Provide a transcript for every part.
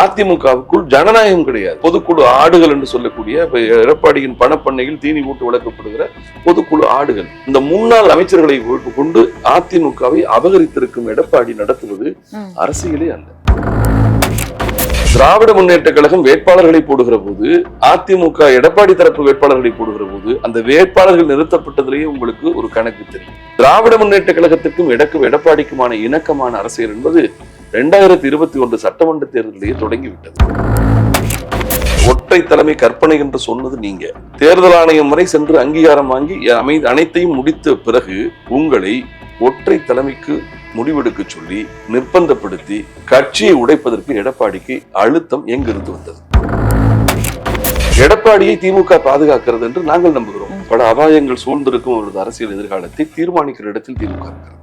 அதிமுகவுக்குள் ஜனநாயகம் கிடையாது. பொதுக்குழு ஆடுகள் என்று சொல்லக்கூடிய எடப்பாடியின் பணப்பண்ணையில் தீனி ஊட்டு வளர்க்கப்படுகிற பொதுக்குழு ஆடுகள். இந்த முன்னாள் அமைச்சர்களை கொண்டு அதிமுகவை அபகரித்திருக்கும் எடப்பாடி நடத்துவது. அரசியலே அல்ல. திராவிட முன்னேற்ற கழகம் வேட்பாளர்களை போடுகிற போது அதிமுக எடப்பாடி தரப்பு வேட்பாளர்களை போடுகிற போது அந்த வேட்பாளர்கள் நிறுத்தப்பட்டதிலேயே உங்களுக்கு ஒரு கணக்கு தெரியும். திராவிட முன்னேற்ற கழகத்துக்கும் எடக்கு எடப்பாடிக்குமான இணக்கமான அரசியல் என்பது ரெண்டாயிரத்தி இருபத்தி ஒன்று சட்டமன்ற தேர்தலிலேயே தொடங்கிவிட்டது. ஒற்றை தலைமை கற்பனை என்று சொன்னது நீங்க. தேர்தல் ஆணையம் வரை சென்று அங்கீகாரம் வாங்கி அமை அனைத்தையும் முடித்த பிறகு உங்களை ஒற்றை தலைமைக்கு முடிவெடுக்க சொல்லி நிர்பந்தப்படுத்தி கட்சியை உடைப்பதற்கு எடப்பாடிக்கு அழுத்தம் எங்கிருந்து வந்தது? எடப்பாடியை திமுக பாதுகாக்கிறது என்று நாங்கள் நம்புகிறோம். பல அபாயங்கள் சூழ்ந்திருக்கும் அவரது அரசியல் எதிர்காலத்தை தீர்மானிக்கிற இடத்தில் திமுக இருக்கிறது.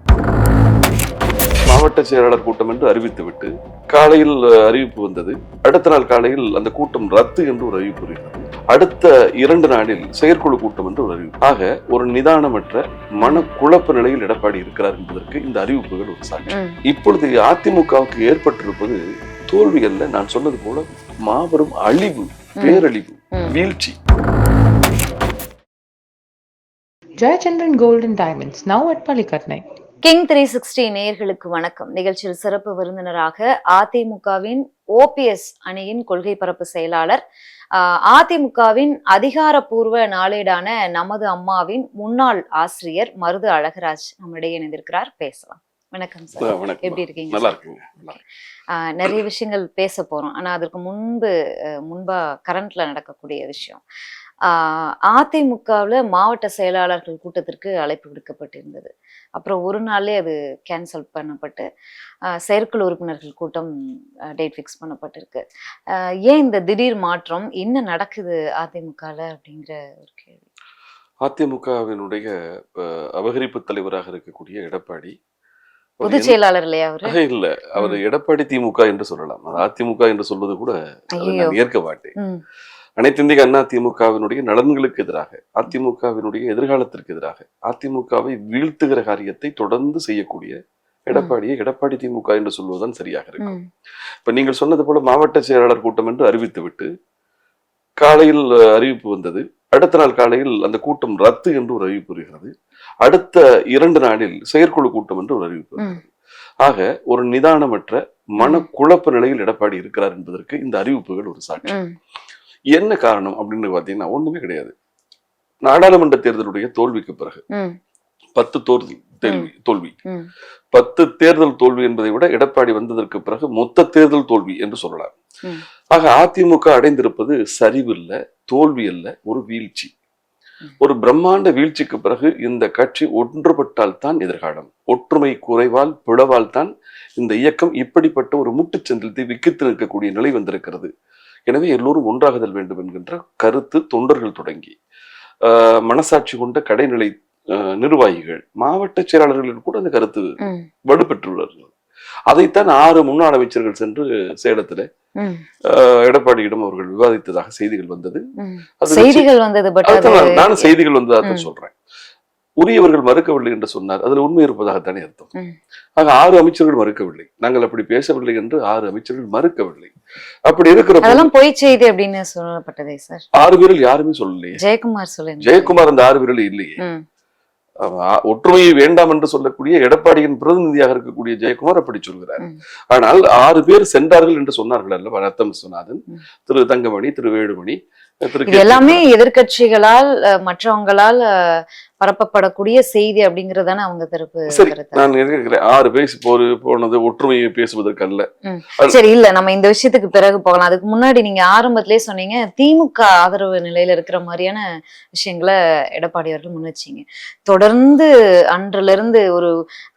மாவட்ட செயலாளர் கூட்டம் என்று அறிவித்துவிட்டு காலையில் அறிவிப்பு வந்தது. அடுத்த நாள் காலையில் அந்த கூட்டம் ரத்து என்று ஒரு அறிவிப்பு வருகிறது அடுத்த இரண்டு நாளில் செயற்குழு கூட்டம் என்று ஒரு அறிவிப்பு. ஆக ஒரு நிதானமற்ற மனக்குழப்ப நிலையில் எடப்பாடி இருக்கிறார் என்பதற்கு இந்த அறிவிப்புகள் ஒரு சாட்சி. இப்பொழுது அதிமுகவுக்கு ஏற்பட்டிருப்பது தோல்வி அல்ல. நான் சொன்னது போல மாபெரும் அழிவு பேரழிவு. வீழ்ச்சி. Jayachandran Gold and Diamonds, now at Palikatnai. King three sixty நேயர்களுக்கு வணக்கம். நிகழ்ச்சியில் சிறப்பு விருந்தினராக அதிமுகவின் ஓபிஎஸ் அணியின் கொள்கை பரப்பு செயலாளர் அதிமுகவின் அதிகாரப்பூர்வ நாளேடான நமது அம்மாவின் முன்னாள் ஆசிரியர் மருது அழகராஜ் நம்மிடையே இணைந்திருக்கிறார். பேசலாம். வணக்கம் சார். எப்படி இருக்கீங்க நல்லா? இருக்குங்க நிறைய விஷயங்கள் பேச போறோம். ஆனா அதற்கு முன்பு முன்பா கரண்ட்ல நடக்கக்கூடிய விஷயம். அதிமுகவுல மாவட்ட செயலாளர்கள் கூட்டத்திற்கு அழைப்பு விடுக்கப்பட்டிருந்தது. அப்புறம் ஒரு நாள்லயே அது கேன்சல் பண்ணப்பட்டு செயற்குழு உறுப்பினர்கள் கூட்டம் டேட் ஃபிக்ஸ் பண்ணப்பட்டிருக்கு. ஏன் இந்த திடீர் மாற்றம்? என்ன நடக்குது அதிமுகல அப்படிங்கிற ஒரு கேள்வி. அதிமுகவினுடைய அபகரிப்பு தலைவராக இருக்கக்கூடிய எடப்பாடி பொதுச் செயலாளர் இல்லையா அவரு? இல்ல. அவர் எடப்பாடி திமுக என்று சொல்லலாம். அது அதிமுக என்று சொல்வது கூட ஏற்க மாட்டேன். ம், அனைத்து இந்திய அண்ணா திமுகவினுடைய நலன்களுக்கு எதிராக அதிமுகவினுடைய எதிர்காலத்திற்கு எதிராக அதிமுகவை வீழ்த்துகிற காரியத்தை தொடர்ந்து செய்யக்கூடிய எடப்பாடியை எடப்பாடி திமுக என்று சொல்வதுதான் சரியாக இருக்கும். இப்ப நீங்கள் சொன்னது போல மாவட்ட செயலாளர் கூட்டம் என்று அறிவித்துவிட்டு காலையில் அறிவிப்பு வந்தது. அடுத்த நாள் காலையில் அந்த கூட்டம் ரத்து என்று ஒரு அறிவிப்பு வருகிறது. அடுத்த இரண்டு நாளில் செயற்குழு கூட்டம் என்று ஒரு அறிவிப்பு. வருகிறது. ஆக ஒரு நிதானமற்ற மனக்குழப்ப நிலையில் எடப்பாடி இருக்கிறார் என்பதற்கு இந்த அறிவிப்புகள் ஒரு சாட்சி. என்ன காரணம் அப்படின்னு பாத்தீங்கன்னா ஒண்ணுமே கிடையாது. நாடாளுமன்ற தேர்தலுடைய தோல்விக்கு பிறகு பத்து தோல்வி தேல்வி. தோல்வி பத்து தேர்தல் தோல்வி என்பதை விட எடப்பாடி வந்ததற்கு பிறகு மொத்த தேர்தல் தோல்வி என்று சொல்லலாம். ஆக அதிமுக அடைந்திருப்பது சரிவு இல்ல தோல்வி அல்ல ஒரு வீழ்ச்சி. ஒரு பிரம்மாண்ட வீழ்ச்சிக்கு பிறகு இந்த கட்சி ஒன்றுபட்டால் தான் எதிர்காலம். ஒற்றுமை குறைவால் பிளவால் தான் இந்த இயக்கம் இப்படிப்பட்ட ஒரு முட்டுச்சந்திலத்தை விக்கித்து நிற்கக்கூடிய நிலை வந்திருக்கிறது. எனவே எல்லோரும் ஒன்றாகுதல் வேண்டும் என்கின்ற கருத்து தொண்டர்கள் தொடங்கி மனசாட்சி கொண்ட கடைநிலை நிர்வாகிகள் மாவட்ட செயலாளர்கள் கூட அந்த கருத்து வலுப்பெற்றுள்ளார்கள் அதைத்தான் ஆறு முன்னாள் அமைச்சர்கள் சென்று சேலத்துல எடப்பாடியிடம் அவர்கள் விவாதித்ததாக செய்திகள் வந்தது. நானும் செய்திகள் வந்ததாக. சொல்றேன். உரியவர்கள் மறுக்கவில்லை என்று சொன்னார். அதுல உண்மை இருப்பதாகத்தானே அர்த்தம். ஆக ஆறு அமைச்சர்கள் மறுக்கவில்லை. நாங்கள் அப்படி பேசவில்லை என்று ஆறு அமைச்சர்கள் மறுக்கவில்லை. அப்படி இருக்கிற அதெல்லாம் பொய் செய்தி அப்படின்னு சொல்லப்பட்டதே சார். ஆறு பேரில் யாருமே சொல்லலையே. ஜெயக்குமார் சொல்லுங்க ஜெயக்குமார் அந்த ஆறு பேரில் இல்லையே. ஒற்றுமையை வேண்டாம் என்று சொல்லக்கூடிய எடப்பாடியின் பிரதிநிதியாக இருக்கக்கூடிய ஜெயக்குமார் அப்படி சொல்கிறார். ஆனால் ஆறு பேர் சென்றார்கள் என்று சொன்னார்கள் அல்லவா? ரத்தம் விஸ்வநாதன். திரு தங்கமணி திரு வேலுமணி எல்லாமே எதிர்க்கட்சிகளால் அஹ், மற்றவங்களால் பரப்பப்படக்கூடிய செய்தி அப்படிங்கறதானே அவங்க தரப்பு நான் கேட்கிறேன். ஆறு பேசி போரு போனது ஒற்றுமையை பேசுவதற்கு அல்ல சரி இல்ல நம்ம இந்த விஷயத்துக்கு பிறகு போகலாம். அதுக்கு முன்னாடி நீங்க ஆரம்பத்திலே சொன்னீங்க திமுக ஆதரவு நிலையில இருக்கிற மாதிரியான விஷயங்களை எடப்பாடி அவர்கள் முன் வச்சீங்க தொடர்ந்து அன்றிலிருந்து இருந்து ஒரு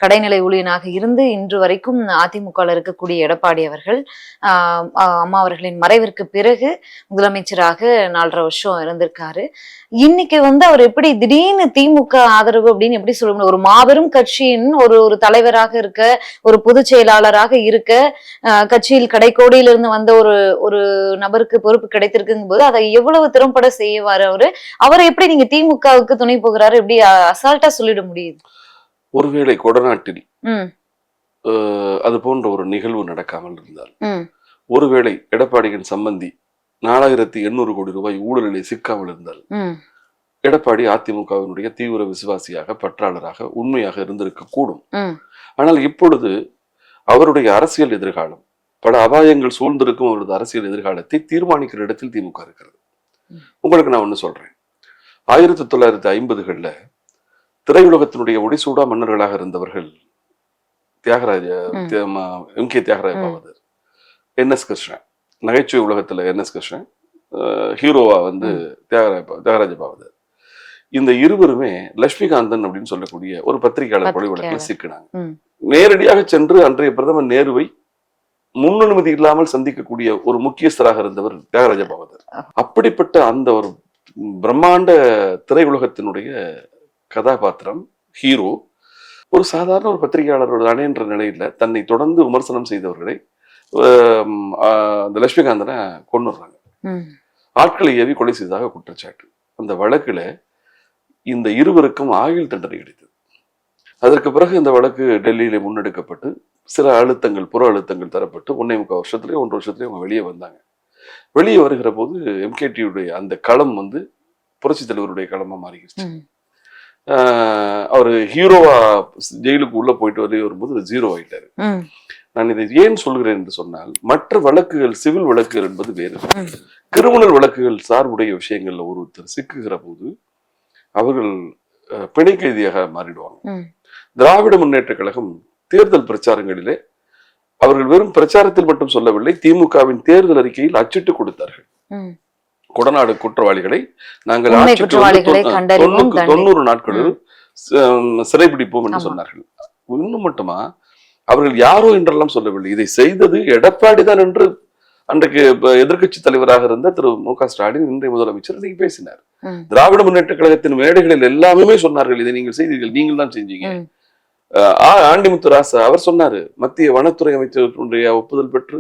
கடைநிலை ஊழியனாக இருந்து இன்று வரைக்கும் அதிமுகவில் இருக்கக்கூடிய எடப்பாடி அவர்கள் அம்மா அவர்களின் மறைவிற்கு பிறகு முதலமைச்சராக நாலரை வருஷம் இருந்திருக்காரு. இன்னைக்கு வந்து அவர் எப்படி திடீர்னு திமுக ஆதரவு அப்படின்னு எப்படி சொல்ல முடியும்? ஒரு மாபெரும் கட்சியின் ஒரு ஒரு தலைவராக இருக்க ஒரு பொதுச் செயலாளராக இருக்க கட்சியில் கடைக்கோடியிலிருந்து வந்த ஒரு ஒரு நபருக்கு பொறுப்பு கிடைத்திருக்குங்கும் போது அதை எவ்வளவு திறம்பட செய்வாரு அவரு? அவரை எப்படி நீங்க திமுகவுக்கு துணை போகிறாரு? எப்படி அசால்ட்டா சொல்லிட முடியுது? ஒருவேளை கொடநாட்டில் அது போன்ற ஒரு நிகழ்வு நடக்காமல் இருந்தால் ஒருவேளை எடப்பாடியின் சம்பந்தி நாலாயிரத்தி எண்ணூறு கோடி ரூபாய் ஊழலில் சிக்காமல் இருந்தால் எடப்பாடி அதிமுகவினுடைய தீவிர விசுவாசியாக பற்றாளராக உண்மையாக இருந்திருக்க கூடும் ஆனால் இப்பொழுது அவருடைய அரசியல் எதிர்காலம் பல அபாயங்கள் சூழ்ந்திருக்கும் அவரது அரசியல் எதிர்காலத்தை தீர்மானிக்கிற இடத்தில் திமுக இருக்கிறது. உங்களுக்கு நான் ஒண்ணு சொல்றேன். ஆயிரத்தி தொள்ளாயிரத்தி ஐம்பதுகள்ல திரையுலகத்தினுடைய முடிசூடா மன்னர்களாக இருந்தவர்கள் Thyagaraja. M. K. Thyagaraja. Bhagavathar N. S. Krishnan நகைச்சுவை உலகத்துல என். எஸ். கிருஷ்ணன் ஹீரோவா வந்து தியாகராஜ தியாகராஜ பாவதர் இந்த இருவருமே லட்சுமிகாந்தன் அப்படின்னு சொல்லக்கூடிய ஒரு பத்திரிகையாளர் கொலை வழக்கில். சிக்கினாங்க. நேரடியாக சென்று அன்றைய பிரதமர் நேருவை முன்னனுமதி இல்லாமல் சந்திக்கக்கூடிய ஒரு முக்கியஸ்தராக இருந்தவர் தியாகராஜ பாவதர். அப்படிப்பட்ட அந்த ஒரு பிரம்மாண்ட திரையுலகத்தினுடைய கதாபாத்திரம் ஹீரோ ஒரு சாதாரண ஒரு பத்திரிகையாளரோட அணைன்ற நிலையில தன்னை தொடர்ந்து விமர்சனம் செய்தவர்களை அந்த லட்சுமிகாந்தனை கொண்டுடுறாங்க ஆட்களை ஏவி கொலை செய்ததாக குற்றச்சாட்டு. அந்த வழக்குல இந்த இருவருக்கும் ஆயுள் தண்டனை கிடைத்தது. அதற்கு பிறகு இந்த வழக்கு டெல்லியில முன்னெடுக்கப்பட்டு சில அழுத்தங்கள் புற அழுத்தங்கள் தரப்பட்டு ஒன்னே முக்கால் வருஷத்துலயே ஒன்றரை வருஷத்துலயே அவங்க வெளியே வந்தாங்க. வெளியே வருகிற போது எம்கேடியுடைய அந்த களம் வந்து புரட்சி தலைவருடைய களமா மாறிடுச்சு அவர் ஹீரோவா ஜெயிலுக்கு உள்ள போயிட்டு வெளியே வரும்போது ஜீரோ ஆயிட்டாரு. நான் இதை ஏன் சொல்கிறேன் என்று சொன்னால் மற்ற வழக்குகள் சிவில் வழக்குகள் என்பது வேறு. கிரிமினல் வழக்குகள் சார்புடைய விஷயங்கள்ல ஒருத்தர் சிக்குகிற போது அவர்கள் பிணை கைதியாக மாறிடுவாங்க. திராவிட முன்னேற்ற கழகம் தேர்தல் பிரச்சாரங்களிலே அவர்கள் வெறும் பிரச்சாரத்தில் மட்டும் சொல்லவில்லை திமுகவின் தேர்தல் அறிக்கையில் அச்சிட்டு கொடுத்தார்கள். கொடநாடு குற்றவாளிகளை நாங்கள் தொண்ணூறு- நாட்களில் சிறைபிடிப்போம் என்று. சொன்னார்கள். இன்னும் மட்டுமா அவர்கள் யாரோ என்றெல்லாம் சொல்லவில்லை. இதை செய்தது எடப்பாடி தான் என்று அன்றைக்கு எதிர்க்கட்சி தலைவராக இருந்த திரு மு க ஸ்டாலின் இன்றைய முதலமைச்சர் இன்னைக்கு பேசினார். திராவிட முன்னேற்ற கழகத்தின் மேடைகளில் எல்லாமே சொன்னார்கள் இதை நீங்கள் செய்தீர்கள் நீங்கள் தான் செஞ்சீங்க. ஆண்டிமுத்து ராசா அவர் சொன்னாரு மத்திய வனத்துறை அமைச்சகத்தினுடைய ஒப்புதல் பெற்று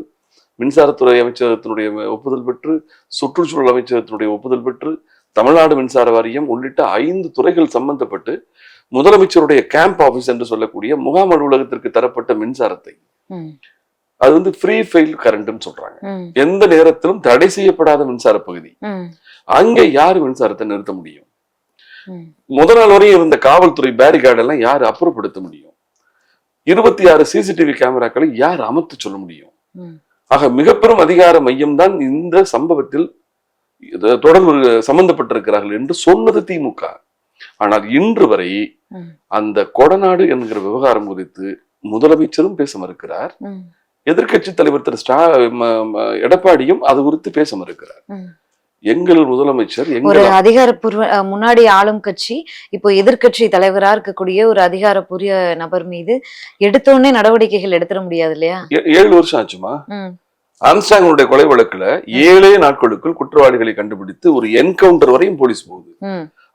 மின்சாரத்துறை அமைச்சகத்தினுடைய ஒப்புதல் பெற்று சுற்றுச்சூழல் அமைச்சகத்தினுடைய ஒப்புதல் பெற்று தமிழ்நாடு மின்சார வாரியம் உள்ளிட்ட ஐந்து துறைகள் சம்பந்தப்பட்டு முதலமைச்சருடைய கேம்ப் ஆபீஸ் என்று சொல்லக்கூடிய முகாம் அலுவலகத்திற்கு தரப்பட்ட மின்சாரத்தை அது வந்து ஃப்ரீ ஃபெயில் கரண்ட்னு சொல்றாங்க. எந்த நேரத்திலும் தடை செய்யப்படாத மின்சார பகுதி. அங்கே யார் மின்சாரத்தை நிறுத்த முடியும்? முதல் நாள் வரையும் இருந்த காவல்துறை பேரிகார்டு எல்லாம் யார் அப்புறப்படுத்த முடியும்? இருபத்தி ஆறு சிசிடிவி கேமராக்களை யார் அமர்த்த சொல்ல முடியும்? ஆக மிக பெரும் அதிகார மையம் தான் இந்த சம்பவத்தில் தொடர்பு சம்பந்தப்பட்டிருக்கிறார்கள் என்று சொன்னது திமுக. ஆனால் இன்று வரை. அந்த கொடநாடு என்கிற விவகாரம் குறித்து முதலமைச்சரும் பேச மறுக்கிறார். ம் எதிர்க்கட்சி தலைவர் திரு ஸ்டா எடப்பாடியும் அது குறித்து பேச மறுக்கிறார். எங்கள் முதலமைச்சர் ஒரு அதிகாரப்பூர்வ முன்னாடி ஆளும் கட்சி இப்போ எதிர்க்கட்சி தலைவரா இருக்கக்கூடிய ஒரு அதிகாரப்பூர்வ நபர் மீது எடுத்தோடனே நடவடிக்கைகள் எடுத்துட முடியாது இல்லையா? ஏழு வருஷம் ஆச்சுமா? ம். ஆம்ஸ்டாங்களுடைய கொலை வழக்குல ஏழே நாட்களுக்குள் குற்றவாளிகளை கண்டுபிடித்து ஒரு என்கவுண்டர் வரையும் போலீஸ் போகுது.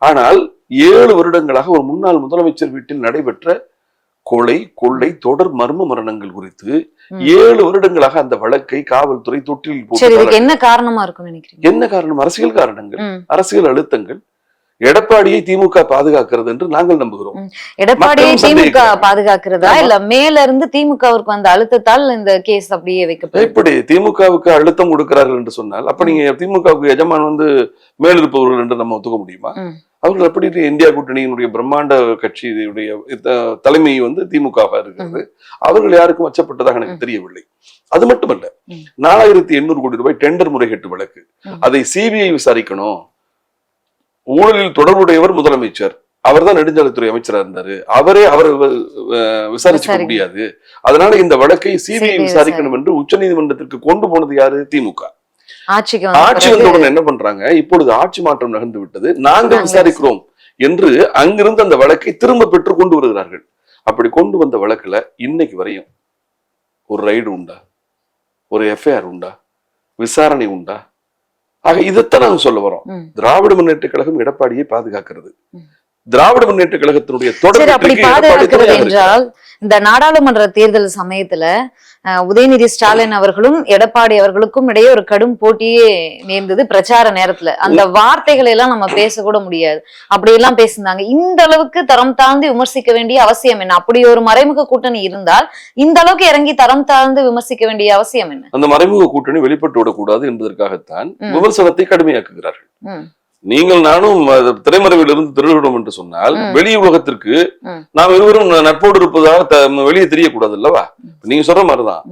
ஆனால் ஏழு வருடங்களாக ஒரு முன்னாள் முதலமைச்சர் வீட்டில் நடைபெற்ற கொலை கொள்ளை தொடர் மர்ம மரணங்கள் குறித்து. ஏழு வருடங்களாக அந்த வழக்கை காவல்துறை தொட்டில் என்ன காரணமா இருக்கும்னு நினைக்கிறீங்க? என்ன காரணம்? அரசியல் காரணங்கள். அரசியல் அழுத்தங்கள். எடப்பாடியை திமுக பாதுகாக்கிறது என்று நாங்கள் நம்புகிறோம் எடப்பாடியை திமுக. பாதுகாக்கிறதா. இல்ல மேல இருந்து திமுகவிற்கு வந்த அழுத்தத்தால் இந்த கேஸ் அப்படியே வைக்கப்படுது எப்படி திமுகவுக்கு அழுத்தம் கொடுக்கிறார்கள் என்று சொன்னால் அப்ப நீங்க திமுகவுக்கு எஜமான் வந்து மேலிருப்பவர்கள் என்று நம்ம ஒத்துக்க முடியுமா. அவர்கள் அப்படி இல்லை. இந்தியா கூட்டணியினுடைய பிரம்மாண்ட கட்சியுடைய தலைமை வந்து திமுகவா இருக்கிறது அவர்கள் யாருக்கும் அச்சப்பட்டதாக எனக்கு தெரியவில்லை அது மட்டுமல்ல. நாலாயிரத்தி எண்ணூறு கோடி ரூபாய் டெண்டர் முறைகேட்டு வழக்கு. அதை சிபிஐ விசாரிக்கணும் ஊழலில் தொடர்புடையவர் முதலமைச்சர். அவர்தான் நெடுஞ்சாலைத்துறை அமைச்சரா இருந்தாரு. அவரே அவர் விசாரிச்சுக்க. முடியாது. அதனால இந்த வழக்கை சிபிஐ விசாரிக்கணும் என்று உச்சநீதிமன்றத்திற்கு கொண்டு போனது யாரு? திமுக. ஆட்சி வந்தவுடன் என்ன பண்றாங்க? இப்பொழுது ஆட்சி மாற்றம் நகர்ந்து விட்டது. நாங்கள் விசாரிக்கிறோம் என்று அங்கிருந்து அந்த வழக்கை திரும்ப பெற்று கொண்டு வருகிறார்கள். அப்படி கொண்டு வந்த வழக்குல இன்னைக்கு வரையும் ஒரு ரைடு உண்டா? ஒரு எஃப்ஐஆர் உண்டா? விசாரணை உண்டா? ஆக இதைத்தான் நாங்க சொல்ல வரோம். திராவிட முன்னேற்ற கழகம் எடப்பாடியை பாதுகாக்கிறது. திராவிட முன்னேற்ற கழகத்தினுடைய சரி அப்படி தொடர் பாதுகாக்கிறது என்றால் இந்த நாடாளுமன்ற தேர்தல் சமயத்துல உதயநிதி ஸ்டாலின் அவர்களும் எடப்பாடி அவர்களுக்கும் இடையே ஒரு கடும் போட்டியே நேர்ந்தது பிரச்சார நேரத்துல. அந்த வார்த்தைகளை எல்லாம் நம்ம பேசக்கூட முடியாது. அப்படியெல்லாம் பேசியிருந்தாங்க. இந்த அளவுக்கு தரம் தாழ்ந்து விமர்சிக்க வேண்டிய அவசியம் என்ன? அப்படி ஒரு மறைமுக கூட்டணி இருந்தால் இந்த அளவுக்கு இறங்கி தரம் தாழ்ந்து விமர்சிக்க வேண்டிய அவசியம் என்ன? அந்த மறைமுக கூட்டணி வெளிப்பட்டு விடக்கூடாது என்பதற்காகத்தான். விமர்சனத்தை கடுமையாக்குகிறார்கள். நீங்கள் நானும் அது திரைமறைவில் இருந்து திருவிடும் என்று சொன்னால். வெளி உலகத்திற்கு. நாம் இருவரும் நட்போடு இருப்பதாக வெளியே தெரியக்கூடாது அல்லவா நீங்க சொல்ற மாதிரிதான்.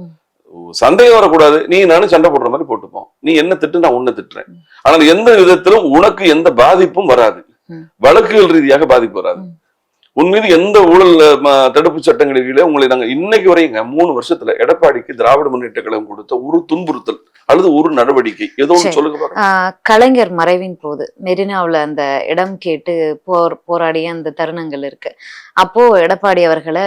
சந்தேகம் வரக்கூடாது நீ நானும் சண்டை போடுற மாதிரி போட்டுப்போம் நீ என்ன திட்டு நான் உன்னை திட்டுறேன் ஆனால் எந்த விதத்திலும் உனக்கு எந்த பாதிப்பும் வராது. வழக்குகள் ரீதியாக பாதிப்பு வராது. உன் மீது எந்த ஊழல் தடுப்பு சட்டங்களின் கீழே உங்களை நாங்க இன்னைக்கு வரைங்க மூணு வருஷத்துல எடப்பாடிக்கு திராவிட முன்னேற்ற கழகம் கொடுத்த ஒரு துன்புறுத்தல் அல்லது ஒரு நடவடிக்கை? ஏதோ. சொல்லுங்க கலைஞர் மறைவின் போது மெரினாவுல அந்த இடம் கேட்டு போர் போராடிய அந்த தருணங்கள் இருக்கு. அப்போ எடப்பாடி அவர்களை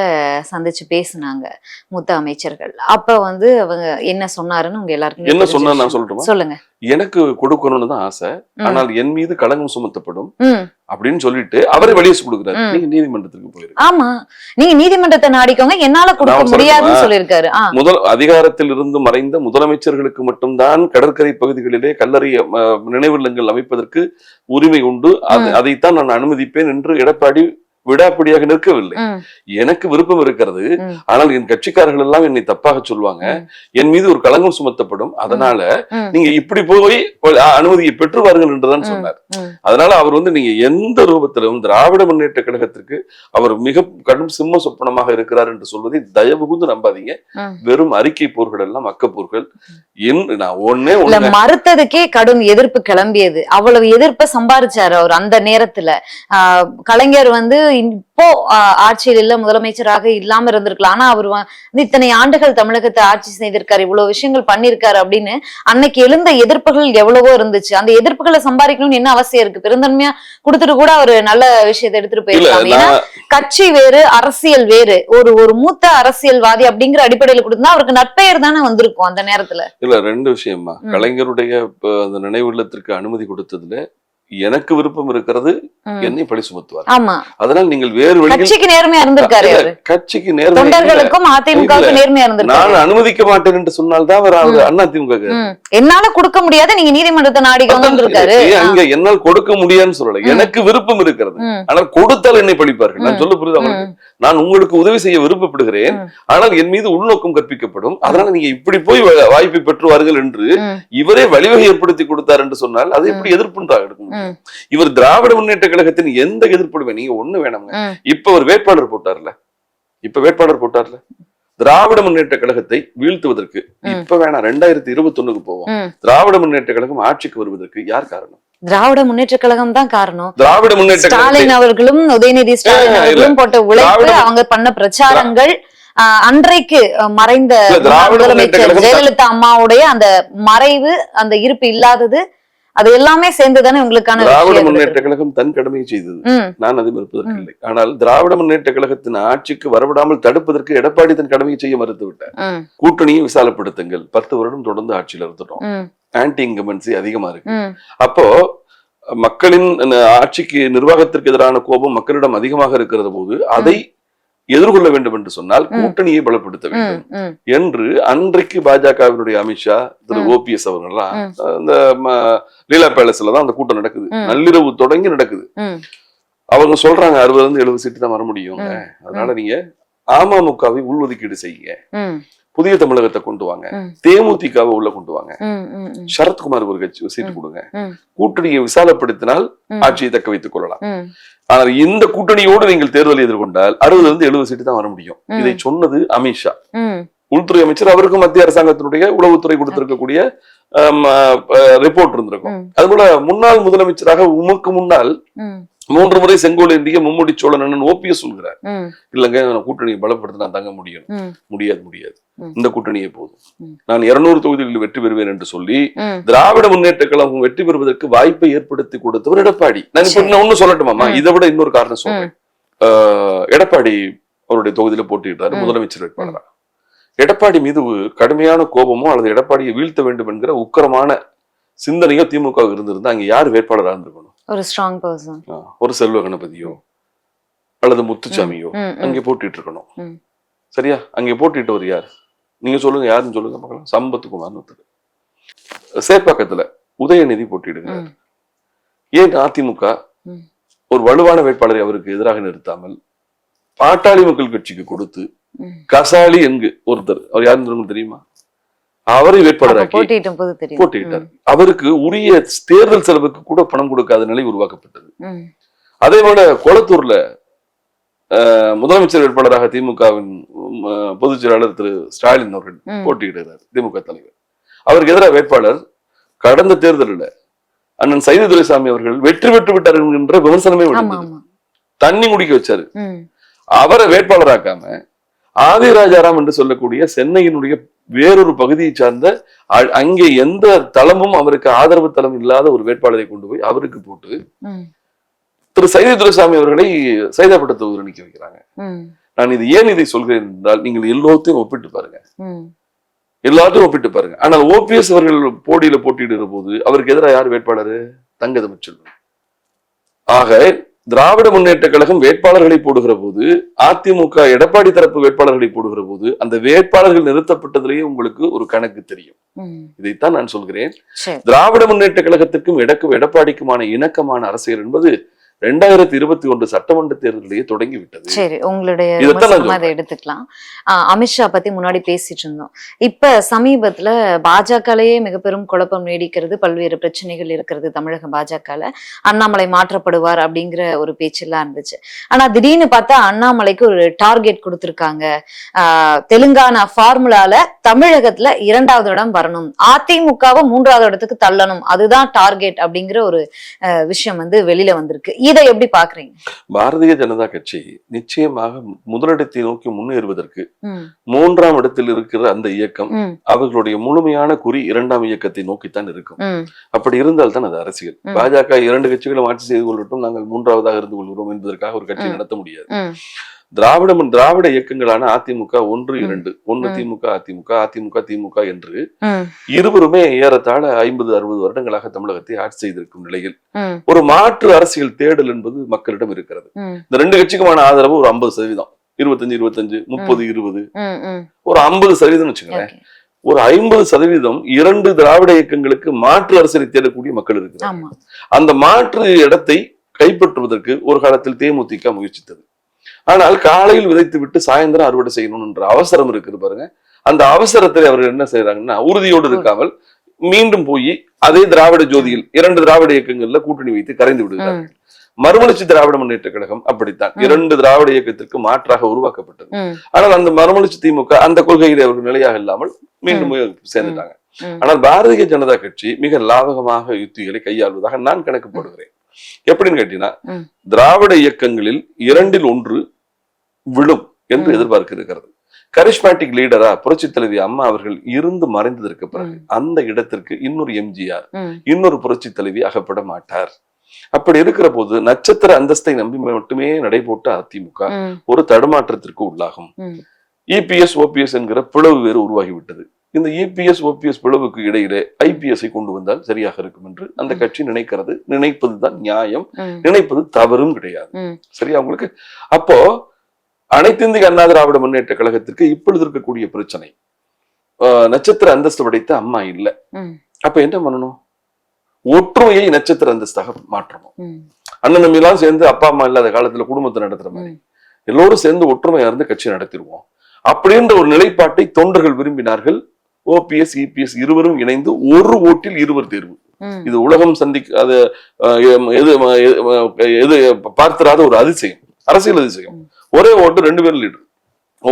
சந்திச்சு பேசுனாங்க மூத்த அமைச்சர்கள். அப்ப வந்து அவங்க என்ன சொன்னாருன்னு உங்க எல்லாருக்கும் என்ன சொன்னா நான் சொல்லுங்க. எனக்கு கொடுக்கணும்னு தான் ஆசை. ஆனால் என் மீது களங்கம் சுமத்தப்படும் அப்படின்னு சொல்லிட்டு அவரை வெளியே கொடுக்குறாரு. நீங்க நீதிமன்றத்துக்கு போயிருக்கு ஆமா. நீங்க நீதிமன்றத்தை நாடிக்கோங்க. என்னால கொடுக்க முடியாதுன்னு? சொல்லியிருக்காரு. முதல் அதிகாரத்தில் இருந்து மறைந்த முதலமைச்சர்களுக்கு மட்டும்தான் கடற்கரை பகுதிகளிலே கல்லறை நினைவில்லங்கள் அமைப்பதற்கு உரிமை உண்டு. அதைத்தான் நான் அனுமதிப்பேன் என்று எடப்பாடி விடாப்பிடியாக நிற்கவில்லை. எனக்கு விருப்பம் இருக்கிறது. ஆனால் என் கட்சிக்காரர்கள் எல்லாம் என்னை தப்பாக சொல்லுவாங்க. என் மீது ஒரு களங்கம் சுமத்தப்படும். அதனால நீங்க இப்படி போய் அனுமதியை பெற்று வாருங்கள் என்றுதான் சொன்னார். அதனால அவர் வந்து நீங்க எந்த ரூபத்திலும் திராவிட முன்னேற்ற கழகத்திற்கு அவர் மிக கடும் சிம்ம சொப்பனமாக இருக்கிறார் என்று சொல்வதை தயவு கூர்ந்து நம்பாதீங்க. வெறும் அறிக்கை போர்கள் எல்லாம் அக்கப்போர்கள் என் நான் ஒன்னே மறுத்ததுக்கே கடும் எதிர்ப்பு கிளம்பியது. அவ்வளவு எதிர்ப்பை சம்பாரிச்சாரு அவர் அந்த நேரத்துல. கலைஞர் வந்து இப்போ ஆட்சியில் இல்ல முதலமைச்சராக இல்லாம இருந்திருக்கலாம். ஆனா அவர் வந்து இத்தனை ஆண்டுகள் தமிழகத்தை ஆட்சி செய்திருக்காரு இவ்வளவு விஷயங்கள் பண்ணிருக்காரு அப்படின்னு அன்னைக்கு எழுந்த எதிர்ப்புகள் எவ்வளவோ இருந்துச்சு. அந்த எதிர்ப்புகளை சம்பாதிக்கணும்னு என்ன அவசியம் இருக்கு? பெருந்தன்மையா கொடுத்துட்டு கூட அவர் நல்ல விஷயத்தை எடுத்துட்டு போயிருக்காங்க ஏன்னா கட்சி வேறு அரசியல் வேறு. ஒரு ஒரு மூத்த அரசியல்வாதி அப்படிங்கிற அடிப்படையில கொடுத்தா அவருக்கு நட்பெயர் தானே வந்திருக்கும் அந்த நேரத்துல. இல்ல ரெண்டு விஷயமா. கலைஞருடைய அந்த நினைவு இல்லத்திற்கு அனுமதி கொடுத்ததுல எனக்கு விருப்பம் இருக்கிறது. என்னை பழி சுமத்துவார் அதனால் நீங்கள் வேறு கட்சிக்கு நேர்மையா இருந்திருக்காரு கட்சிக்கு நேர்மை தொண்டர்களுக்கும் அதிமுகவுக்கும் நேர்மையா நான் இருந்திருக்காரு அனுமதிக்க மாட்டேன் என்று சொன்னால்தான் அவர் அண்ணா திமுக. என்னால கொடுக்க முடியாத நீங்க நீதிமன்றத்தை இருக்காரு ஏன் அங்க என்னால் கொடுக்க முடியாதுன்னு சொல்லல. எனக்கு விருப்பம் இருக்கிறது. ஆனால் கொடுத்தால் என்னை பழிப்பார்கள் நான். சொல்ல புரியுது அவங்களுக்கு. நான் உங்களுக்கு உதவி செய்ய விருப்பப்படுகிறேன். ஆனால் என் மீது உள்நோக்கம் கற்பிக்கப்படும் அதனால நீங்க இப்படி போய் வாய்ப்பை பெற்று வாருங்கள் என்று. இவரே வழிவகை ஏற்படுத்தி கொடுத்தார் என்று சொன்னால் அது எப்படி எதிர்ப்புன்றாக எடுக்க முடியும் ம். இவர் திராவிட முன்னேற்ற கழகத்தின் எந்த எதிர்ப்புடுமே? நீங்க ஒண்ணு வேணாங்க ம். இப்ப ஒரு வேட்பாளர் போட்டார்ல. இப்ப வேட்பாளர் போட்டார்ல. திராவிட முன்னேற்ற கழகத்தை வீழ்த்துவதற்கு. இப்ப வேணாம் ரெண்டாயிரத்தி இருபத்தி ஒண்ணுக்கு போவோம். திராவிட முன்னேற்ற கழகம் ஆட்சிக்கு வருவதற்கு யார் காரணம்? திராவிட முன்னேற்ற கழகம் தான் காரணம். திராவிட முன்னேற்ற ஸ்டாலின் அவர்களும் உதயநிதி ஸ்டாலின். அவர்களும் போட்ட உழைப்பு அவங்க பண்ண பிரச்சாரங்கள் அன்றைக்கு மறைந்த முதலமைச்சர் ஜெயலலிதா அம்மாவுடைய அந்த மறைவு அந்த இருப்பு இல்லாதது அது எல்லாமே சேர்ந்துதானே உங்களுக்கான திராவிட முன்னேற்ற. கழகம் தன் கடமையை செய்தது. நான் அதை மறுப்பதற்கு இல்லை. ஆனால் திராவிட முன்னேற்ற கழகத்தின் ஆட்சிக்கு வரவிடாமல் தடுப்பதற்கு எடப்பாடி தன் கடமையை செய்ய மறுத்து விட்டார் கூட்டணியை விசாலப்படுத்துங்கள். பத்து வருடம் தொடர்ந்து ஆட்சியில் இருந்துட்டோம். ஆன்டி இன்கமன்சி அதிகமா இருக்கு. அப்போ மக்களின் ஆட்சிக்கு நிர்வாகத்திற்கு எதிரான கோபம் மக்களிடம் அதிகமாக இருக்கிறது போது அதை எதிர்கொள்ள வேண்டும் என்று சொன்னால். கூட்டணியை பலப்படுத்த வேண்டும். என்று அன்றைக்கு பாஜகவினுடைய அமித்ஷா திரு. ஓபிஎஸ் அவர்கள்லாம் ம- லீலா பேலஸ்ல தான் அந்த கூட்டம் நடக்குது. நள்ளிரவு தொடங்கி நடக்குது. அவங்க சொல்றாங்க அறுபதுல இருந்து எழுபது சீட்டு தான் வர முடியும். அதனால நீங்க அமமுகவை உள்ஒதுக்கீடு செய்யுங்க. புதிய தமிழகத்தை கொண்டு வாங்க. தேமுதிகவை உள்ள கொண்டு வாங்க சரத்குமார் ஒரு கட்சி சீட்டு. கொடுங்க. கூட்டணியை விசாலப்படுத்தினால். ஆட்சியை தக்க வைத்துக் கொள்ளலாம் ஆனால் இந்த கூட்டணியோடு நீங்கள் தேர்தலை எதிர்கொண்டால் அறுபதுல இருந்து எழுபது சீட்டு தான் வர முடியும். இதை சொன்னது அமித்ஷா உள்துறை அமைச்சர் அவருக்கும் மத்திய அரசாங்கத்தினுடைய உளவுத்துறை கொடுத்திருக்கக்கூடிய ரிப்போர்ட் இருந்திருக்கும் ம். அதுபோல முன்னாள் முதலமைச்சராக உமக்கு முன்னால் மூன்று முறை செங்கோல் ஏந்திய மும்முடி சோழன் ஓபிஎஸ் சொல்கிறார். இல்லங்க நான் கூட்டணியை பலப்படுத்த நான் தங்க முடியும். முடியாது முடியாது. இந்த கூட்டணியே போதும். நான் இருநூறு தொகுதிகளில் வெற்றி பெறுவேன் என்று சொல்லி திராவிட முன்னேற்ற கழகம் வெற்றி பெறுவதற்கு வாய்ப்பை ஏற்படுத்தி கொடுத்தவர் எடப்பாடி. நான் இப்ப ஒண்ணு சொல்லட்டுமாமா. இதை விட இன்னொரு காரணம் சொல்றேன். எடப்பாடி அவருடைய தொகுதியில போட்டியிட்டாரு. முதலமைச்சர் வேட்பாளரா. எடப்பாடி மீது கடுமையான கோபமோ அல்லது எடப்பாடியை வீழ்த்த வேண்டும் என்கிற உக்கரமான சிந்தனையோ திமுக இருந்திருந்தா அங்க யார் வேட்பாளரா இருந்திருக்கணும் ஒரு ஸ்ட்ராங் பர்சன் ஒரு செல்வ கணபதியோ அல்லது முத்துசாமியோ ம் ம் அங்கே போட்டிட்டு இருக்கணும். சரியா? அங்கே போட்டிட்டவர் யார்? நீங்க சொல்லுங்க யாருன்னு சொல்லுங்க பார்க்கலாம். சம்பத்குமார்னு ஒருத்தர். சேப்பாக்கத்துல உதயநிதி ம். ஏன் அதிமுக. ஒரு வலுவான வேட்பாளரை அவருக்கு எதிராக நிறுத்தாமல் பாட்டாளி மக்கள் கட்சிக்கு கொடுத்து. கசாலி என்கு ஒருத்தர் அவர் யாருன்னு தெரியுமா? அவரை அப்ப வேட்பாளராக்கி போட்டியிட்டார். அவருக்கு உரிய தேர்தல் செலவுக்கு கூட பணம் கொடுக்காத நிலை உருவாக்கப்பட்டது. அதே போல கொளத்தூர்ல முதலமைச்சர் வேட்பாளராக திமுகவின் பொதுச் செயலாளர் திரு ஸ்டாலின் அவர்கள். போட்டியிடுகிறார் திமுக தலைவர். அவருக்கு எதிராக வேட்பாளர் கடந்த தேர்தலில் அண்ணன் சைது துரைசாமி அவர்கள் வெற்றி பெற்று விட்டார் என்கின்ற விமர்சனமே தண்ணி குடிக்க வச்சாரு. அவரை வேட்பாளராக்காம ஆதி ராஜாராம் என்று சொல்லக்கூடிய சென்னையினுடைய வேறொரு பகுதியை சார்ந்த அங்கே எந்த தளமும் அவருக்கு ஆதரவு தளம் இல்லாத ஒரு வேட்பாளரை கொண்டு போய் அவருக்கு போட்டு. திரு சைதை துரைசாமி அவர்களை சைதாப்பட்ட தொகுதியில் நிக்க வைக்கிறாங்க. நான் இது ஏன் இதை சொல்கிறேன் என்றால் நீங்கள் எல்லோத்தையும் ஒப்பிட்டு பாருங்க. எல்லாத்தையும் ஒப்பிட்டு பாருங்க ஆனால் ஓபிஎஸ் அவர்கள் போட்டியில போட்டியிடுற போது அவருக்கு எதிராக யார் வேட்பாளர் தங்க தமிழ்ச்செல்வன் ஆக திராவிட முன்னேற்ற கழகம் வேட்பாளர்களை போடுகிற போது அதிமுக எடப்பாடி தரப்பு வேட்பாளர்களை போடுகிற போது அந்த வேட்பாளர்கள் நிறுத்தப்பட்டதிலேயே உங்களுக்கு ஒரு கணக்கு தெரியும். இதைத்தான் நான் சொல்கிறேன். திராவிட முன்னேற்ற கழகத்திற்கும் எடக்கு எடப்பாடிக்குமான இணக்கமான அரசியல் என்பது ரெண்டாயிரத்தி இருபத்தி ஒன்று சட்டமன்ற தேர்தலிலேயே தொடங்கி விட்டது சரி உங்களுடைய அதை எடுத்துக்கலாம். அமித்ஷா பத்தி முன்னாடி பேசிட்டு இருந்தோம். இப்ப சமீபத்துல பாஜகலயே மிக பெரும் குழப்பம் நீடிக்கிறது பல்வேறு பிரச்சனைகள் இருக்கிறது தமிழக பாஜகல. அண்ணாமலை மாற்றப்படுவார் அப்படிங்கிற ஒரு பேச்செல்லாம் இருந்துச்சு. ஆனா திடீர்னு பார்த்தா அண்ணாமலைக்கு ஒரு டார்கெட் கொடுத்திருக்காங்க. ஆஹ் தெலுங்கானா ஃபார்முலால தமிழகத்துல இரண்டாவது இடம் வரணும். அதிமுகவை மூன்றாவது இடத்துக்கு தள்ளணும். அதுதான் டார்கெட் அப்படிங்கிற ஒரு விஷயம் வந்து வெளியில வந்திருக்கு. இதை எப்படி பாக்குறீங்க பாரதிய ஜனதா கட்சி நிச்சயமாக முதலிடத்தை நோக்கி முன்னேறுவதற்கு மூன்றாம் இடத்தில் இருக்கிற அந்த இயக்கம் அவர்களுடைய முழுமையான குறி இரண்டாம் இயக்கத்தை நோக்கித்தான் இருக்கும். அப்படி இருந்தால் தான் அது அரசியல். பாஜக இரண்டு கட்சிகளும் ஆட்சி செய்து கொள்ளட்டும் நாங்கள் மூன்றாவதாக இருந்து கொள்கிறோம் என்பதற்காக ஒரு கட்சி. நடத்த முடியாது. ம், திராவிட இயக்கங்களான அதிமுக ஒன்று. இரண்டு. ஒன்று. திமுக அதிமுக அதிமுக திமுக என்று இருவருமே ஏறத்தாழ ஐம்பது அறுபது வருடங்களாக தமிழகத்தை ஆட்சி செய்திருக்கும் நிலையில் ஒரு மாற்று அரசியல் தேடல் என்பது மக்களிடம் இருக்கிறது. இந்த ரெண்டு கட்சிக்குமான ஆதரவு ஒரு ஐம்பது சதவீதம். இருபத்தஞ்சு இருபத்தஞ்சு முப்பது இருபது. ஒரு ஐம்பது சதவீதம் வச்சுக்கோங்களேன். ஒரு ஐம்பது சதவீதம் இரண்டு திராவிட இயக்கங்களுக்கு மாற்று அரசியலை தேடக்கூடிய மக்கள் இருக்கிறார் அந்த மாற்று இடத்தை கைப்பற்றுவதற்கு ஒரு காலத்தில் தேமுதிக முயற்சித்தது. ஆனால் காலையில் விதைத்து விட்டு சாயந்தரம் அறுவடை செய்யணும் என்ற அவசரம் இருக்குது பாருங்க. அந்த அவசரத்தை அவர்கள் என்ன செய்யறாங்கன்னா உறுதியோடு இருக்காமல் மீண்டும் போய் அதே திராவிட ஜோதியில் இரண்டு திராவிட இயக்கங்கள்ல கூட்டணி வைத்து கரைந்து விடுகிறார்கள். மறுமலர்ச்சி திராவிட முன்னேற்ற கழகம் அப்படித்தான். இரண்டு திராவிட இயக்கத்திற்கு மாற்றாக உருவாக்கப்பட்டது. ஆனால் அந்த மறுமலர்ச்சி திமுக அந்த கொள்கையில் அவர்கள் நிலையாக இல்லாமல் மீண்டும் சேர்ந்துட்டாங்க. ஆனால் பாரதிய ஜனதா கட்சி மிக லாபகமாக யுத்திகளை கையாள்வதாக நான் கணக்கு போடுகிறேன். எப்படின்னு கேட்டீங்கன்னா. திராவிட இயக்கங்களில் இரண்டில் ஒன்று விழும் என்று. எதிர்பார்க்க இருக்கிறது கரிஸ்மாட்டிக் லீடரா புரட்சி தலைவி அம்மா அவர்கள் இருந்து மறைந்ததற்கு பிறகு. அந்த இடத்திற்கு இன்னொரு எம்ஜிஆர் இன்னொரு புரட்சி தலைவி அகப்பட மாட்டார். அப்படி இருக்கிற போது நட்சத்திர அந்தஸ்தை நம்பி மட்டுமே நடைபோட்ட அதிமுக ஒரு தடுமாற்றத்திற்கு உள்ளாகும். இபிஎஸ் ஓபிஎஸ் என்கிற பிளவு வேறு உருவாகிவிட்டது. இந்த இபிஎஸ் ஓபிஎஸ் பிளவுக்கு இடையிலே ஐபிஎஸ்ஐ கொண்டு வந்தால் சரியாக இருக்கும் என்று அந்த. கட்சி நினைக்கிறது. நினைப்பதுதான் நியாயம். ம், நினைப்பது தவறும் கிடையாது. சரியா உங்களுக்கு? அப்போ அனைத்திந்திய அண்ணா திராவிட முன்னேற்ற கழகத்திற்கு இப்பொழுது இருக்கக்கூடிய பிரச்சனை. நட்சத்திர அந்தஸ்து படைத்த அம்மா இல்ல. அப்ப என்ன பண்ணணும்? ஒற்றுமையை நட்சத்திர அந்தஸ்தாக மாற்றணும். அண்ணன் தம்பி எல்லாம் சேர்ந்து அப்பா அம்மா இல்லாத காலத்துல குடும்பத்தை நடத்துற மாதிரி. எல்லோரும் சேர்ந்து ஒற்றுமையா இருந்து கட்சி நடத்திடுவோம். அப்படின்ற ஒரு நிலைப்பாட்டை தொண்டர்கள் விரும்பினார்கள். ஓபிஎஸ் இபிஎஸ் இருவரும் இணைந்து ஒரு ஓட்டில் இருவர் தேர்வு. இது உலகம் சந்திக்க அது அஹ், எம், எது எது, பார்த்திராத ஒரு அதிசயம். அரசியல் அதிசயம். ஒரே ஓட்டு ரெண்டு பேரும் லீடர்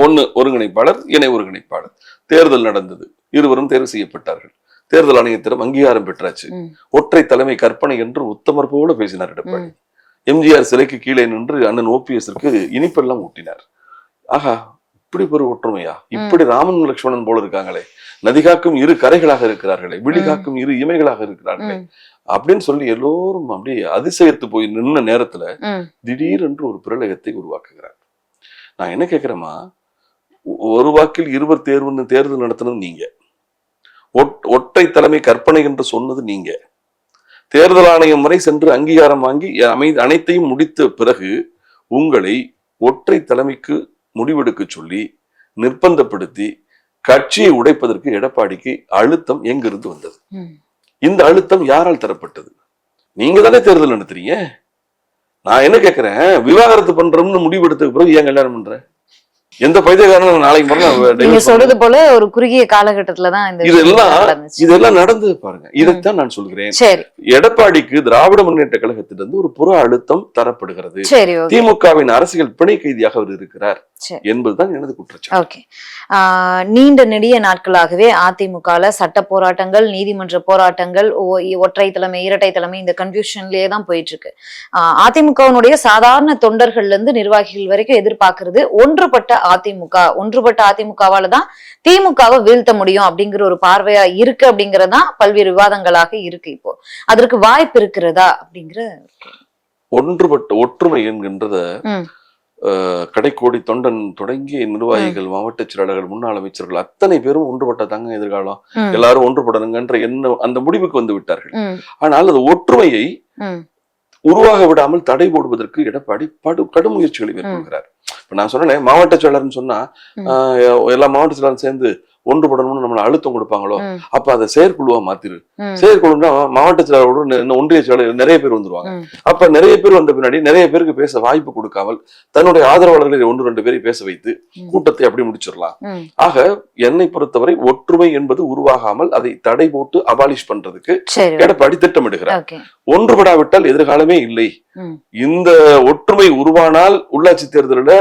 ஒன்னு ஒருங்கிணைப்பாளர் இணை ஒருங்கிணைப்பாளர். தேர்தல் நடந்தது. இருவரும் தேர்வு செய்யப்பட்டார்கள். தேர்தல் ஆணையத்திடம் அங்கீகாரம் பெற்றாச்சு. ஒற்றை தலைமை கற்பனை என்று உத்தமர் போல பேசினார் எடப்பாடி. எம்ஜிஆர் சிலைக்கு கீழே நின்று அண்ணன் ஓபிஎஸ்க்கு இனிப்பெல்லாம் ஊட்டினார். ஆஹா இப்படி ஒரு ஒற்றுமையா? இப்படி ராமன் லக்ஷ்மணன் போல இருக்காங்களே. நதிகாக்கும் இரு கரைகளாக இருக்கிறார்களே. விழிகாக்கும் இரு இமைகளாக இருக்கிறார்களே. அப்படின்னு சொல்லி எல்லோரும் அப்படியே அதிசயத்து போய் நின்ன நேரத்துல திடீரென்று ஒரு பிரளயத்தை உருவாக்குகிறார். நான் என்ன கேட்கிறேமா ஒ- ஒரு வாக்கில் இருவர் தேர்வுன்னு தேர்தல் நடத்தினது நீங்க. ஒற்றை தலைமை கற்பனை என்று சொன்னது நீங்க. தேர்தல் ஆணையம் வரை சென்று அங்கீகாரம் வாங்கி அமை அனைத்தையும் முடித்த பிறகு உங்களை ஒற்றை தலைமைக்கு முடிவெடுக்க சொல்லி நிர்பந்தப்படுத்தி கட்சியை உடைப்பதற்கு எடப்பாடிக்கு அழுத்தம் எங்கிருந்து வந்தது. இந்த அழுத்தம் யாரால் தரப்பட்டது? நீங்க தானே தேர்தல் நடத்துறீங்க? நான் என்ன கேட்குறேன் விவாகரத்து பண்றோம்னு முடிவெடுத்ததுக்கு பிறகு ஏன் கல்யாணம் பண்ணுறேன் எந்த பைத்தியக்காரனும் நாளைக்கு நீங்க சொல்றது போல ஒரு குறுகிய காலகட்டத்துல தான் இந்த இதெல்லாம். இதெல்லாம் நடந்தது பாருங்க. இதைத்தான் நான் சொல்கிறேன். எடப்பாடிக்கு திராவிட முன்னேற்ற கழகத்திலிருந்து ஒரு புற அழுத்தம் தரப்படுகிறது. திமுகவின் அரசியல் பிணை கைதியாக அவர் இருக்கிறார். என்பதுதான் எனது குற்றச்சாட்டு. நீண்ட நெடிய நாட்களாகவே அதிமுகல சட்ட போராட்டங்கள் நீதிமன்ற போராட்டங்கள் ஒற்றை தலைமை இரட்டை தலைமை இந்த கன்ஃபியூஷன்லயே தான் போயிட்டு இருக்கு அதிமுகவினுடைய சாதாரண தொண்டர்கள்ல இருந்து நிர்வாகிகள் வரைக்கும் எதிர்பார்க்கிறது ஒன்றுபட்ட அதிமுக ஒன்றுபட்ட அதிமுகவால தான் திமுகவை வீழ்த்த முடியும் அப்படிங்கிற ஒரு பார்வையா இருக்கு அப்படிங்கறதுதான் பல்வேறு விவாதங்களாக இருக்கு இப்போ. அதற்கு வாய்ப்பு இருக்கிறதா அப்படிங்கிற ஒன்றுபட்ட ஒற்றுமை என்கின்றத கடைக்கோடி தொண்டன் தொடங்கிய நிர்வாகிகள் மாவட்ட செயலாளர்கள் முன்னாள் அமைச்சர்கள் அத்தனை பேரும் ஒன்றுபட்ட தாங்க எதிர்காலம். எல்லாரும் ஒன்றுபடணுங்கன்ற எண்ணம் அந்த முடிவுக்கு வந்து விட்டார்கள். ஆனால் அது ஒற்றுமையை உருவாக விடாமல் தடை போடுவதற்கு எடப்பாடி படு கடும் முயற்சிகளை மேற்கொள்கிறார். இப்ப நான் சொன்னேன் மாவட்ட செயலர்னு சொன்னா எல்லா மாவட்ட செயலரும் சேர்ந்து ஒன்றுபடணும்னு நம்மள அழுத்தம் கொடுப்பாங்களோ அப்ப அதை செயற்குழுவா மாத்திரு. ம், செயற்குழுன்னா மாவட்ட செயலாளரோட ஒன்றிய செயலாளர் நிறைய பேர் வந்துருவாங்க. அப்ப நிறைய பேர் வந்த பின்னாடி நிறைய பேருக்கு பேச வாய்ப்பு கொடுக்காமல் தன்னுடைய ஆதரவாளர்களை ஒன்று ரெண்டு பேரை பேச வைத்து. கூட்டத்தை அப்படி முடிச்சிடலாம். ஆக என்னை பொறுத்தவரை ஒற்றுமை என்பது உருவாகாமல் அதை தடை போட்டு அபாலிஷ் பண்றதுக்கு எடப்பாடி திட்டமிடுகிறார். ஒன்றுபடாவிட்டால் எதிர்காலமே இல்லை. இந்த ஒற்றுமை உருவானால் உள்ளாட்சி தேர்தலில்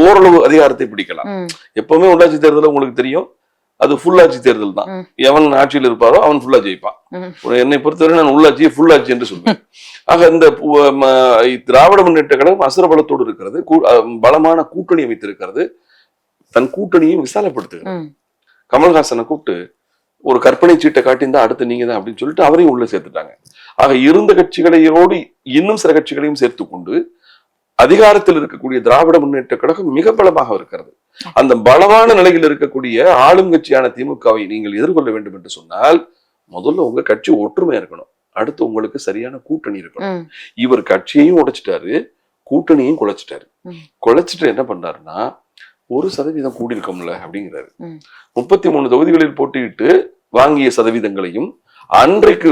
ஓரளவு அதிகாரத்தை பிடிக்கலாம். எப்பவுமே உள்ளாட்சி தேர்தல் உங்களுக்கு தெரியும். அது ஃபுல்லாட்சி தேர்தல் தான். எவன் ஆட்சியில் இருப்பாரோ அவன் ஃபுல்லா ஜெயிப்பான். என்னை பொறுத்தவரை நான் உள்ளாட்சியை ஃபுல்லாட்சி என்று சொல்வேன். ஆக இந்த திராவிட முன்னேற்ற கழகம் அசுர பலத்தோடு இருக்கிறது பலமான கூட்டணி அமைத்திருக்கிறது. தன் கூட்டணியை விசாலப்படுத்துகிறது. ம். கமல்ஹாசனை கூப்பிட்டு ஒரு கற்பனை சீட்டை காட்டியிருந்தா அடுத்து நீங்க தான் அப்படின்னு சொல்லிட்டு அவரையும் உள்ள சேர்த்துட்டாங்க. ஆக இருந்த கட்சிகளையோடு இன்னும் சில கட்சிகளையும் சேர்த்து கொண்டு அதிகாரத்தில் இருக்கக்கூடிய திராவிட முன்னேற்ற கழகம் மிக பலமாக இருக்கிறது. அந்த பலமான நிலையில் இருக்கக்கூடிய ஆளும் கட்சியான திமுகவை நீங்கள் எதிர்கொள்ள வேண்டும் என்று சொன்னால் முதல்ல உங்க கட்சி ஒற்றுமையா இருக்கணும். அடுத்து உங்களுக்கு சரியான கூட்டணி இருக்கணும். இவர் கட்சியையும் உடைச்சிட்டாரு கூட்டணியும் குலைச்சிட்டாரு. குலைச்சிட்டு என்ன பண்ணாருன்னா ஒரு சதவீதம் கூடியிருக்கோம்ல அப்படிங்கிறாரு. ம். முப்பத்தி மூணு தொகுதிகளில் போட்டியிட்டு வாங்கிய சதவீதங்களையும் அன்றைக்கு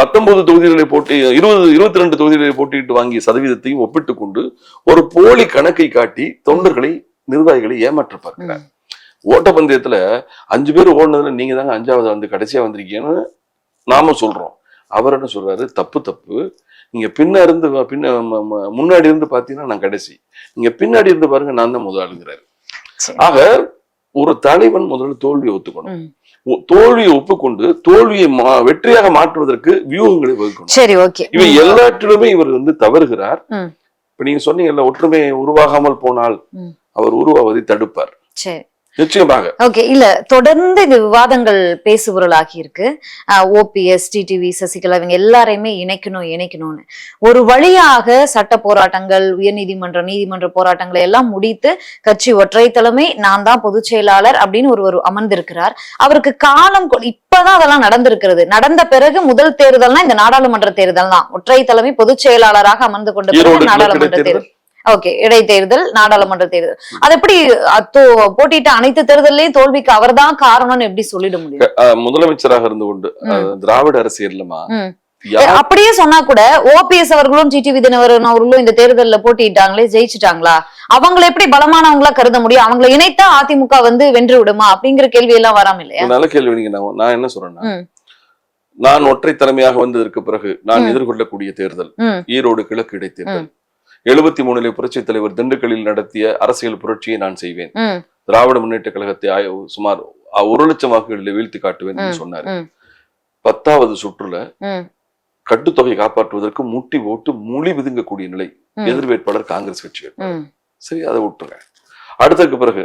பத்தொன்பது தொகுதிகளை போட்டி இருபது இருபத்தி ரெண்டு தொகுதிகளில் போட்டியிட்டு வாங்கிய சதவீதத்தையும் ஒப்பிட்டு கொண்டு ஒரு போலி கணக்கை காட்டி தொண்டர்களை நிர்வாகிகளை ஏமாற்ற பார்க்கிறார். ஓட்டப்பந்தயத்துல அஞ்சு பேர் ஓடுனதுல நீங்க தாங்க அஞ்சாவது வந்து கடைசியா வந்திருக்கீங்கன்னு நாம சொல்றோம். அவர் என்ன சொல்றாரு? தப்பு தப்பு. நீங்க பின்ன இருந்து பின்ன முன்னாடி இருந்து பாத்தீங்கன்னா நான் கடைசி. நீங்க பின்னாடி இருந்து பாருங்க நான் தான் முதலாளுங்கிறாரு. ஆக ஒரு தலைவன் முதல்ல தோல்வியை ஒத்துக்கணும். தோல்வியை ஒப்புக்கொண்டு தோல்வியை வெற்றியாக மாற்றுவதற்கு வியூகங்களை வகுக்கணும். சரி ஓகே. இவை எல்லாற்றிலுமே இவர் வந்து தவறுகிறார். இப்ப நீங்க சொன்னீங்கல்ல ஒற்றுமை உருவாகாமல் போனால். அவர் உருவாவதை தடுப்பார். சரி. நிச்சயமாக. ஓகே இல்ல தொடர்ந்து இந்த விவாதங்கள் பேசுபொருளாகி இருக்கு. ஓபிஎஸ் டிடிவி சசிகலா இவங்க எல்லாரையுமே இணைக்கணும் இணைக்கணும்னு. ஒரு வழியாக சட்ட போராட்டங்கள் உயர்நீதிமன்ற நீதிமன்ற போராட்டங்களை எல்லாம் முடித்து கட்சி ஒற்றை தலைமை நான் தான் பொதுச் செயலாளர் அப்படின்னு ஒருவர் அமர்ந்திருக்கிறார். அவருக்கு காலம் இப்பதான் அதெல்லாம் நடந்திருக்கிறது. நடந்த பிறகு முதல் தேர்தல்னா இந்த நாடாளுமன்ற தேர்தல் தான் ஒற்றை தலைமை பொதுச் செயலாளராக அமர்ந்து கொண்ட பிறகு நாடாளுமன்ற தேர்தல். ஓகே இடைத்தேர்தல் நாடாளுமன்ற தேர்தல். அது எப்படி போட்டியிட்ட அனைத்து தேர்தலையும் தோல்விக்கு அவர்தான் காரணம்னு எப்படி சொல்லிட முடியும்? முதலமைச்சராக இருந்து கொண்டு திராவிட அரசியல்லமா? அப்படியே சொன்னா கூட ஓபிஎஸ் அவர்களும் டிடிவி தினகரன் அவர்களும் இந்த தேர்தல்ல போட்டியிட்டாங்களே ஜெயிச்சிட்டாங்களா? அவங்களை எப்படி பலமானவங்களா கருத முடியும்? அவங்களை இணைத்தா அதிமுக வந்து வென்று விடுமா? அப்படிங்கிற கேள்வி எல்லாம் வராம இல்லையா? நல்ல கேள்வி நீங்க நான் என்ன சொல்றேன்னா. நான் ஒற்றை தலைமையாக வந்ததற்கு பிறகு நான். எதிர்கொள்ளக்கூடிய தேர்தல் ஈரோடு கிழக்கு இடைத்தேர்தல். எழுபத்தி மூணுல புரட்சி தலைவர் திண்டுக்கல்லில் நடத்திய அரசியல் புரட்சியை நான் செய்வேன். திராவிட முன்னேற்ற கழகத்தை சுமார் ஒரு லட்சம் வாக்குகளில் வீழ்த்தி காட்டுவேன் சொன்னார். பத்தாவது சுற்றுல கட்டுத்தொகை காப்பாற்றுவதற்கு முட்டி போட்டு மொழி விதுங்கக்கூடிய நிலை எதிர் வேட்பாளர் காங்கிரஸ் கட்சி சரி அதை விட்டுருங்க அடுத்ததுக்கு பிறகு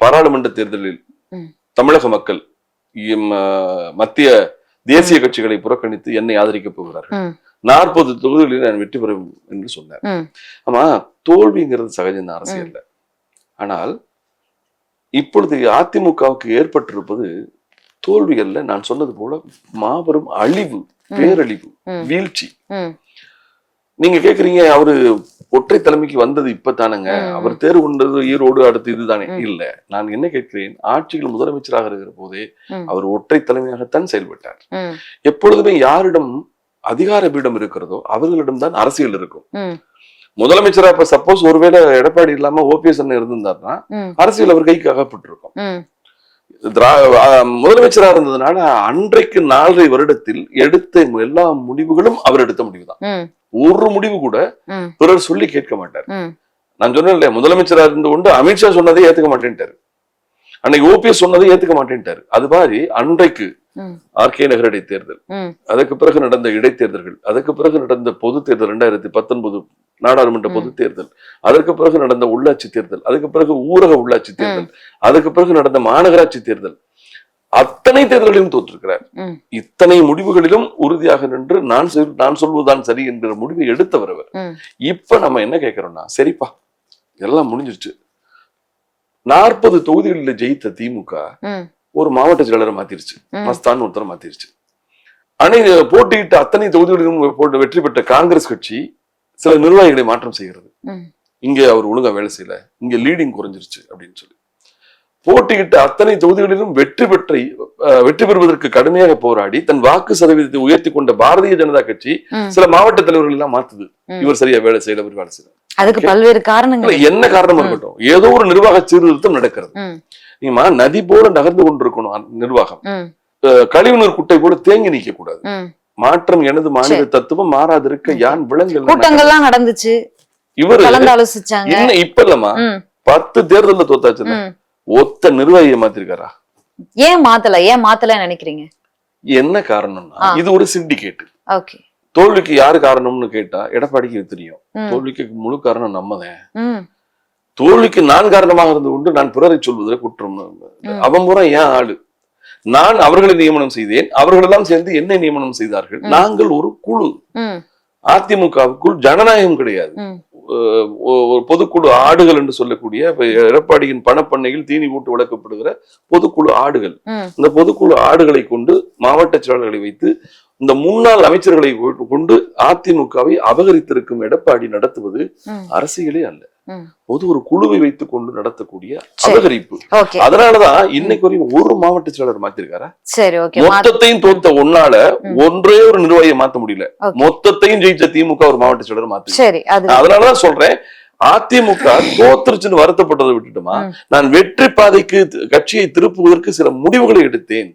பாராளுமன்ற தேர்தலில். தமிழக மக்கள் மத்திய தேசிய கட்சிகளை புறக்கணித்து என்னை ஆதரிக்கப் போகிறார்கள். நாற்பது தொகுதிகளில் நான் வெற்றி பெறும் என்று சொன்னார். ஆமா தோல்விங்கிறது சகஜம் அரசியல்ல. ஆனால் இப்பொழுது அதிமுகவுக்கு ஏற்பட்டிருப்பது தோல்விகள்ல நான் சொன்னது போல மாபெரும் அழிவு பேரழிவு. வீழ்ச்சி. நீங்க கேக்குறீங்க அவரு ஒற்றை தலைமைக்கு வந்தது இப்பதானங்க. அவர் தேர்வு கொண்டது ஈரோடு அடுத்து இதுதானே. இல்ல நான் என்ன கேட்கிறேன் ஆட்சியில் முதலமைச்சராக இருக்கிற போதே. அவர் ஒற்றை தலைமையாகத்தான் செயல்பட்டார். எப்பொழுதுமே யாரிடம் அதிகார பீடம் இருக்கிறதோ அவர்களிடம் தான் அரசியல் இருக்கும். முதலமைச்சரா இப்ப சப்போஸ் ஒருவேளை எடப்பாடி இல்லாம ஓபிஎஸ் அண்ணன் இருந்திருந்தாருன்னா அரசியல் அவர் கைக்கு அகப்பட்டிருக்கும். முதலமைச்சரா இருந்ததுனால அன்றைக்கு நாலரை வருடத்தில் எடுத்த எல்லா முடிவுகளும் அவர் எடுத்த முடிவுதான். ஒரு முடிவு கூட பிறர் சொல்லி கேட்க மாட்டார். நான் சொன்னேன் இல்லையா முதலமைச்சரா இருந்து கொண்டு அமித்ஷா சொன்னதை ஏத்துக்க மாட்டேன்ட்டாரு. அன்னைக்கு ஓபிஎஸ் சொன்னதை ஏத்துக்க மாட்டேன்ட்டாரு. அது மாதிரி அன்றைக்கு ஆர்கே நகர் இடைத்தேர்தல். ம், அதுக்கு பிறகு நடந்த இடைத்தேர்தல்கள் அதுக்கு பிறகு நடந்த பொது தேர்தல் ரெண்டாயிரத்தி பத்தொன்பது நாடாளுமன்ற. பொது தேர்தல் அதுக்கு பிறகு நடந்த உள்ளாட்சி தேர்தல் அதுக்கு பிறகு ஊரக உள்ளாட்சி தேர்தல் அதுக்கு பிறகு நடந்த மாநகராட்சி தேர்தல். அத்தனை தேர்தலிலும் தோற்றிருக்கிறார். இத்தனை முடிவுகளிலும் உறுதியாக நின்று நான் நான் சொல்வதுதான் சரி என்கிற முடிவை எடுத்தவர் அவர். இப்ப நம்ம என்ன கேட்கிறோம்னா சரிப்பா எல்லாம் முடிஞ்சிருச்சு. நாற்பது தொகுதிகளில் ஜெயித்த திமுக ஒரு மாவட்ட செயலரை மாத்திருச்சு. மஸ்தான் ஒருத்தரை மாத்திருச்சு. அனை போட்டியிட்ட அத்தனை தொகுதிகளிலும் போட்டு வெற்றி பெற்ற காங்கிரஸ் கட்சி சில நிர்வாகிகளை மாற்றம் செய்கிறது. இங்க அவர் ஒழுங்கா வேலை செய்யல. இங்க லீடிங் குறைஞ்சிருச்சு அப்படின்னு சொல்லி. போட்டியிட்ட அத்தனை தொகுதிகளிலும் வெற்றி பெற்ற வெற்றி பெறுவதற்கு கடுமையாக போராடி தன் வாக்கு சதவீதத்தை உயர்த்தி கொண்ட பாரதிய ஜனதா கட்சி. சில மாவட்ட தலைவர்கள் எல்லாம் மாத்துது. இவர் சரியா வேலை செய்யல இவர் வேலை செய்யல. அதுக்கு பல்வேறு காரணங்கள் என்ன காரணமா இருக்கட்டும். ஏதோ ஒரு நிர்வாக சீர்திருத்தம் நடக்கிறது. நீமா நதி போல நகர்ந்து கொண்டிருக்கணும் நிர்வாகம். கழிவுநீர் குட்டை போல தேங்கி நிக்க கூடாது. மாற்றம் எனது மாநில தத்துவம் மாறாதிருக்க யான் விலங்கல் கூட்டங்கள்லாம் நடந்துச்சு. இவரு என்ன இப்ப இல்லம்மா. ம், பத்து தேர்தல்ல தோத்தாச்சுல ம். ஒத்த நிர்வாகியை மாத்திருக்காரா? ஏன் மாத்தல? ஏன் மாத்தல நினைக்கிறீங்க? என்ன காரணம்னா. இது ஒரு சிண்டிகேட் ஓகே. தோல்விக்கு யாரு காரணம்னு கேட்டா எடப்பாடிக்கு தெரியும். தோல்விக்கு முழு காரணம் நம்மதான். தோல்விக்கு நான் காரணமாக இருந்து கொண்டு நான் பிறரை சொல்வதில் குற்றம் ம். அவன் முறை ஏன் ஆளு நான் அவர்களை நியமனம் செய்தேன் அவர்களெல்லாம் சேர்ந்து என்னை நியமனம் செய்தார்கள். நாங்கள் ஒரு குழு. அதிமுகவுக்குள் ஜனநாயகம் கிடையாது. ஒரு பொதுக்குழு ஆடுகள் என்று சொல்லக்கூடிய எடப்பாடியின் பணப்பண்ணையில் தீனி போட்டு வளர்க்கப்படுகிற பொதுக்குழு ஆடுகள். இந்த பொதுக்குழு ஆடுகளை கொண்டு மாவட்ட செயலாளர்களை வைத்து இந்த முன்னாள் அமைச்சர்களை கொண்டு அதிமுகவை அபகரித்திருக்கும் எடப்பாடி நடத்துவது அரசியலே அல்ல. பொது ஒரு குழுவை வைத்துக் கொண்டு நடத்தக்கூடிய. அபகரிப்பு அதனாலதான் இன்னைக்கு வரையும் ஒரு மாவட்ட செயலாளர் மாத்திருக்காரா சரி ஓகே மா- மொத்தத்தையும் தோத்த ஒன்னால. ஒன்றே ஒரு நிர்வாகியை மாத்த முடியல. மொத்தத்தையும் ஜெயிச்ச திமுக ஒரு மாவட்ட செயலர் மாத்தி அதனாலதான் சொல்றேன் அதிமுக தோத்துருச்சுன்னு வருத்தப்பட்டதை விட்டுட்டுமா. நான் வெற்றி பாதைக்கு கட்சியை திருப்புவதற்கு சில முடிவுகளை எடுத்தேன்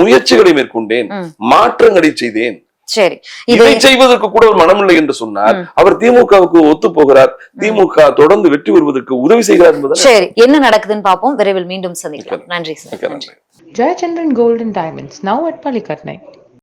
முயற்சிகளை மேற்கொண்டேன். மாற்றங்களை செய்தேன் சரி. இது செய்வதற்கு கூட ஒரு மனமில்லை என்று சொன்னார். அவர் திமுகவுக்கு ஒத்து போகிறார் திமுக தொடர்ந்து வெற்றி பெறுவதற்கு உதவி செய்கிறார் என்பதை சரி என்ன நடக்குதுன்னு பாப்போம் விரைவில் மீண்டும் சந்திக்கலாம். நன்றி. சார் மிக்க நன்றி. நன்றி. Jayachandran Gold and